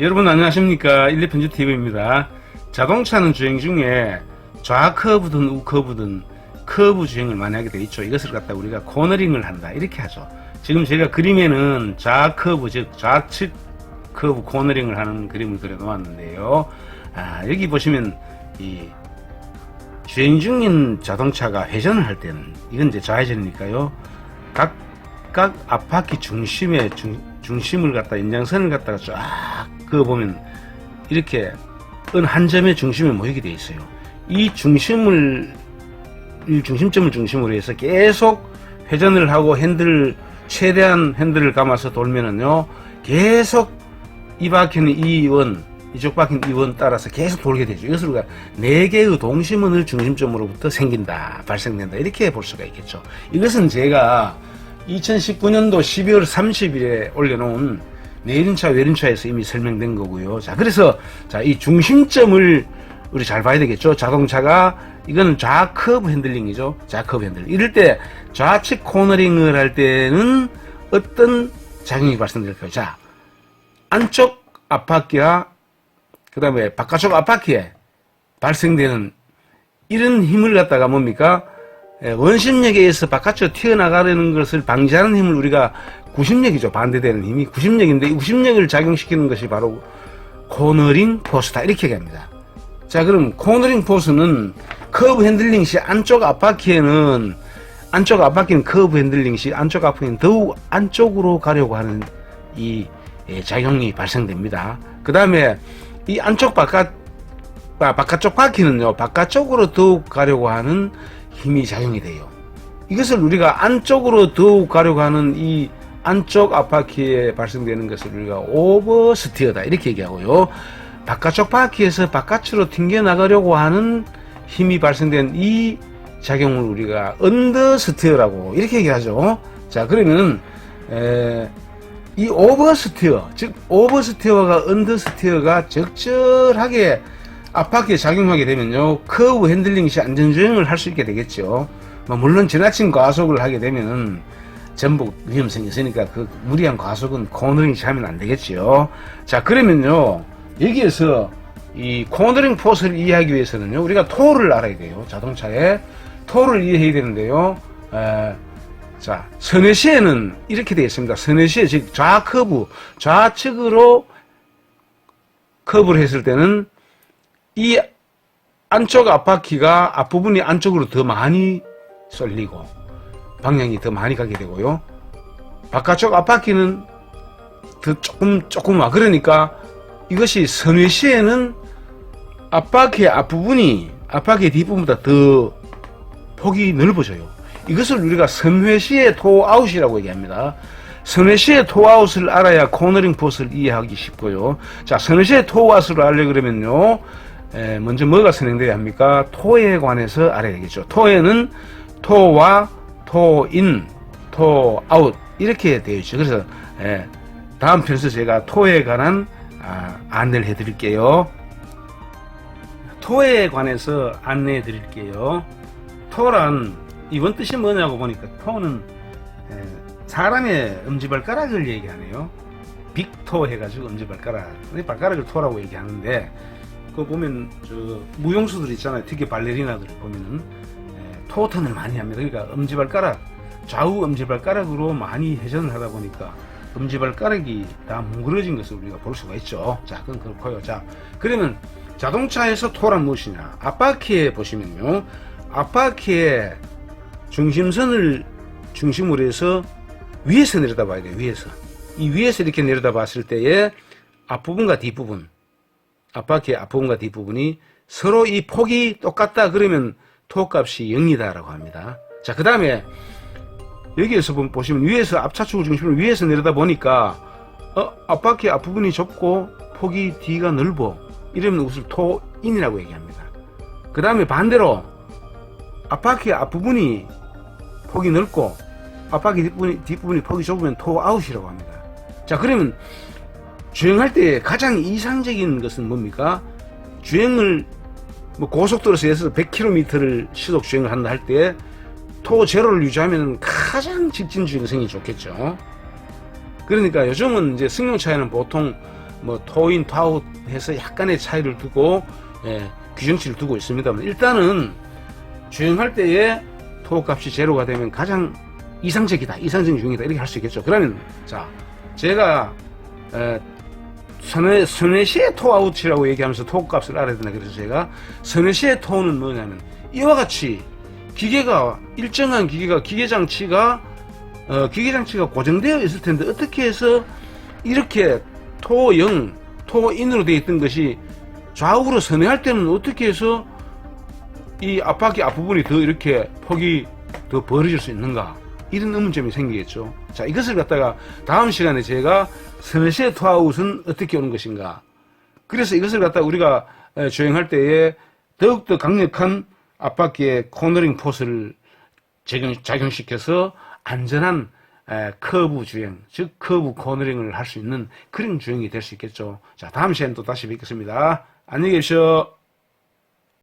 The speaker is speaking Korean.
여러분 안녕하십니까? 12편집TV입니다. 자동차는 주행 중에 좌커브든 우커브든 커브 주행을 많이 하게 돼 있죠. 이것을 갖다 우리가 코너링을 한다. 이렇게 하죠. 지금 제가 그림에는 좌커브 즉 좌측 커브 코너링을 하는 그림을 그려 놓았는데요. 아, 여기 보시면 이 주행 중인 자동차가 회전을 할 때는 이건 이제 좌회전이니까요 각각 앞바퀴 중심에 중, 중심을 갖다 연장선을 갖다가 쫙 그거 보면 이렇게 한 점의 중심에 모이게 돼 있어요. 이 중심을 이 중심점을 중심으로 해서 계속 회전을 하고 핸들을 최대한 핸들을 감아서 돌면은요 계속 이 바퀴는 이 원 이쪽 바퀴는 이원 따라서 계속 돌게 되죠. 이것을 우리가 네 개의 동심원을 중심점으로부터 생긴다, 발생된다 이렇게 볼 수가 있겠죠. 이것은 제가 2019년도 12월 30일에 올려놓은 내륜차 외륜차에서 이미 설명된 거고요. 자, 그래서 자, 이 중심점을 우리 잘 봐야 되겠죠. 자동차가 이거는 좌 커브 핸들링이죠. 좌 커브 핸들. 이럴 때 좌측 코너링을 할 때는 어떤 작용이 발생될까요? 자, 안쪽 앞바퀴와 그 다음에 바깥쪽 앞바퀴에 발생되는 이런 힘을 갖다가 뭡니까? 예, 원심력에 의해서 바깥으로 튀어나가려는 것을 방지하는 힘을 우리가 구심력이죠. 반대되는 힘이 구심력인데 이 구심력을 작용시키는 것이 바로 코너링 포스다. 이렇게 얘기합니다. 자, 그럼 코너링 포스는 커브 핸들링 시 안쪽 앞바퀴에는 안쪽 앞바퀴는 커브 핸들링 시 안쪽 앞바퀴는 더욱 안쪽으로 가려고 하는 이 예, 작용이 발생됩니다. 그 다음에 이 안쪽 바깥 아, 바깥쪽 바퀴는요 바깥쪽으로 더욱 가려고 하는 힘이 작용이 돼요. 이것을 우리가 안쪽으로 더욱 가려고 하는 이 안쪽 앞바퀴에 발생되는 것을 우리가 오버스티어다 이렇게 얘기하고요. 바깥쪽 바퀴에서 바깥으로 튕겨 나가려고 하는 힘이 발생된 이 작용을 우리가 언더스티어라고 이렇게 얘기하죠. 자 그러면 에, 이 오버스티어 즉 오버스티어가 언더스티어가 적절하게 앞바퀴에 작용하게 되면요 커브 핸들링 시 안전주행을 할 수 있게 되겠죠. 뭐 물론 지나친 과속을 하게 되면은 전복 위험성이 있으니까 그 무리한 과속은 코너링 시 하면 안 되겠지요. 자 그러면요 여기에서 이 코너링 포스를 이해하기 위해서는요 우리가 토를 알아야 돼요. 자동차에 토를 이해해야 되는데요. 에, 자 선회시에는 이렇게 되어 있습니다 선회시에 즉 좌 커브 좌측으로 커브를 했을 때는 이 안쪽 앞바퀴가 앞부분이 안쪽으로 더 많이 쏠리고 방향이 더 많이 가게 되고요. 바깥쪽 앞바퀴는 더 조금 조금 와 그러니까 이것이 선회 시에는 앞바퀴 앞부분이 앞바퀴 뒷부분보다 더 폭이 넓어져요. 이것을 우리가 선회 시의 토아웃이라고 얘기합니다. 선회 시의 토아웃을 알아야 코너링 포스를 이해하기 쉽고요. 자, 선회 시의 토아웃을 알려 그러면요. 에, 먼저 뭐가 선행돼야 합니까? 토에 관해서 알아야 되겠죠. 토에는 토와 토인, 토아웃 이렇게 되어 있죠. 그래서 에, 다음 편에서 제가 토에 관한 아, 안내를 해드릴게요. 토에 관해서 안내해 드릴게요. 토란 이번 뜻이 뭐냐고 보니까 토는 에, 사람의 엄지발가락을 얘기하네요. 빅토 해가지고 엄지발가락. 발가락을 토라고 얘기하는데 그 보면 저 무용수들 있잖아요. 특히 발레리나들 보면은 에, 토턴을 많이 합니다. 그러니까 엄지발가락 좌우 엄지발가락으로 많이 회전을 하다 보니까 엄지발가락이 다 뭉그러진 것을 우리가 볼 수가 있죠. 자, 그건 그렇고요. 자, 그러면 자동차에서 토란 무엇이냐? 앞바퀴에 보시면요. 앞바퀴에 중심선을 중심으로 해서 위에서 내려다 봐야 돼요. 위에서. 이 위에서 이렇게 내려다 봤을 때에 앞부분과 뒷부분 앞바퀴의 앞부분과 뒷부분이 서로 이 폭이 똑같다 그러면 토값이 0이다라고 합니다. 자, 그 다음에 여기에서 보- 보시면 위에서 앞차축을 중심으로 위에서 내려다 보니까 어, 앞바퀴 앞부분이 좁고 폭이 뒤가 넓어 이러면 그것을 토인이라고 얘기합니다. 그 다음에 반대로 앞바퀴 앞부분이 폭이 넓고 앞바퀴 뒷부분이, 뒷부분이 폭이 좁으면 토 아웃이라고 합니다. 자, 그러면 주행할 때 가장 이상적인 것은 뭡니까? 주행을 뭐 고속도로에서 100km를 시속 주행을 한다 할 때 토 제로를 유지하면 가장 직진 주행성이 좋겠죠. 그러니까 요즘은 이제 승용 차에는 보통 뭐 토인, 토아웃 해서 약간의 차이를 두고 예, 규정치를 두고 있습니다만 일단은 주행할 때에 토 값이 제로가 되면 가장 이상적이다, 이상적인 주행이다 이렇게 할 수 있겠죠. 그러면 자 제가 에, 선회, 선회시의 토아웃이라고 얘기하면서 토 값을 알아야 된다. 그래서 제가 선회시의 토는 뭐냐면 이와 같이 기계가 일정한 기계가 기계 장치가 어, 기계 장치가 고정되어 있을 텐데 어떻게 해서 이렇게 토영, 토인으로 되어 있던 것이 좌우로 선회할 때는 어떻게 해서 이 앞바퀴 앞부분이 더 이렇게 폭이 더 벌어질 수 있는가 이런 의문점이 생기겠죠. 자 이것을 갖다가 다음 시간에 제가 선시의 투아웃은 어떻게 오는 것인가. 그래서 이것을 갖다가 우리가 에, 주행할 때에 더욱더 강력한 앞바퀴의 코너링 포스를 적용, 작용 시켜서 안전한 에, 커브 주행, 즉 커브 코너링을 할 수 있는 그런 주행이 될 수 있겠죠. 자 다음 시간에 또 다시 뵙겠습니다. 안녕히 계십시오.